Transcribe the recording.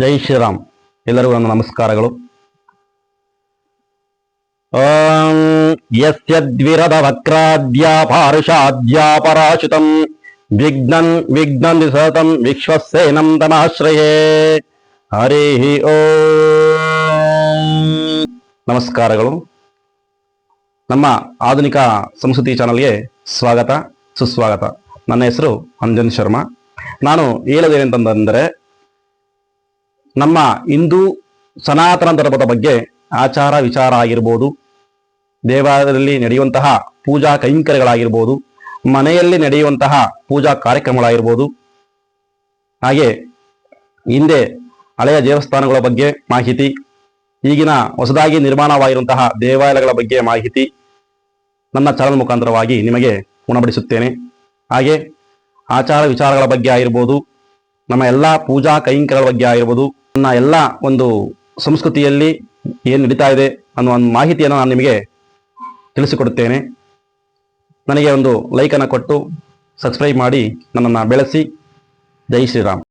ಜೈ ಶ್ರೀರಾಮ್. ಎಲ್ಲರಿಗೂ ನನ್ನ ನಮಸ್ಕಾರಗಳು. ಓಂ ಯಸ್ಯ ದ್ವಿರದ ವಕ್ರಾದ್ಯ ಪಾರುಷಾದ್ಯ ಪರಾಶುತಂ. ವಿಘ್ನನ್ ವಿಘ್ನನ್ ಸತತಂ ವಿಶ್ವಸೇನಂ ತಮಾಶ್ರಯೇ ಹರಿ ಓ. ನಮಸ್ಕಾರಗಳು. ನಮ್ಮ ಆಧುನಿಕ ಸಂಸ್ಕೃತಿ ಚಾನಲ್ಗೆ ಸ್ವಾಗತ, ಸುಸ್ವಾಗತ. ನನ್ನ ಹೆಸರು ಅಂಜನ್ ಶರ್ಮಾ. ನಾನು ಹೇಳೋದೇನೆಂತಂದರೆ ನಮ್ಮ ಹಿಂದೂ ಸನಾತನ ಧರ್ಮದ ಬಗ್ಗೆ ಆಚಾರ ವಿಚಾರ ಆಗಿರ್ಬೋದು, ದೇವಾಲಯದಲ್ಲಿ ನಡೆಯುವಂತಹ ಪೂಜಾ ಕೈಂಕರ್ಯಗಳಾಗಿರ್ಬೋದು, ಮನೆಯಲ್ಲಿ ನಡೆಯುವಂತಹ ಪೂಜಾ ಕಾರ್ಯಕ್ರಮಗಳಾಗಿರ್ಬೋದು, ಹಾಗೆ ಹಿಂದೆ ಹಳೆಯ ದೇವಸ್ಥಾನಗಳ ಬಗ್ಗೆ ಮಾಹಿತಿ, ಈಗಿನ ಹೊಸದಾಗಿ ನಿರ್ಮಾಣವಾಗಿರುವಂತಹ ದೇವಾಲಯಗಳ ಬಗ್ಗೆ ಮಾಹಿತಿ ನನ್ನ ಚಾನಲ್ ಮುಖಾಂತರವಾಗಿ ನಿಮಗೆ ಉಣಬಡಿಸುತ್ತೇನೆ. ಹಾಗೆ ಆಚಾರ ವಿಚಾರಗಳ ಬಗ್ಗೆ ಆಗಿರ್ಬೋದು, ನಮ್ಮ ಎಲ್ಲ ಪೂಜಾ ಕೈಂಕರ್ಯಗಳ ಬಗ್ಗೆ ಆಗಿರ್ಬೋದು ನನ್ನ ಎಲ್ಲ ಒಂದು ಸಂಸ್ಕೃತಿಯಲ್ಲಿ ಏನು ನಡೀತಾ ಇದೆ ಅನ್ನೋ ಒಂದು ಮಾಹಿತಿಯನ್ನು ನಾನು ನಿಮಗೆ ತಿಳಿಸಿಕೊಡುತ್ತೇನೆ. ನನಗೆ ಒಂದು ಲೈಕನ್ನು ಕೊಟ್ಟು ಸಬ್ಸ್ಕ್ರೈಬ್ ಮಾಡಿ ನನ್ನನ್ನು ಬೆಳೆಸಿ. ಜೈ ಶ್ರೀರಾಮ್.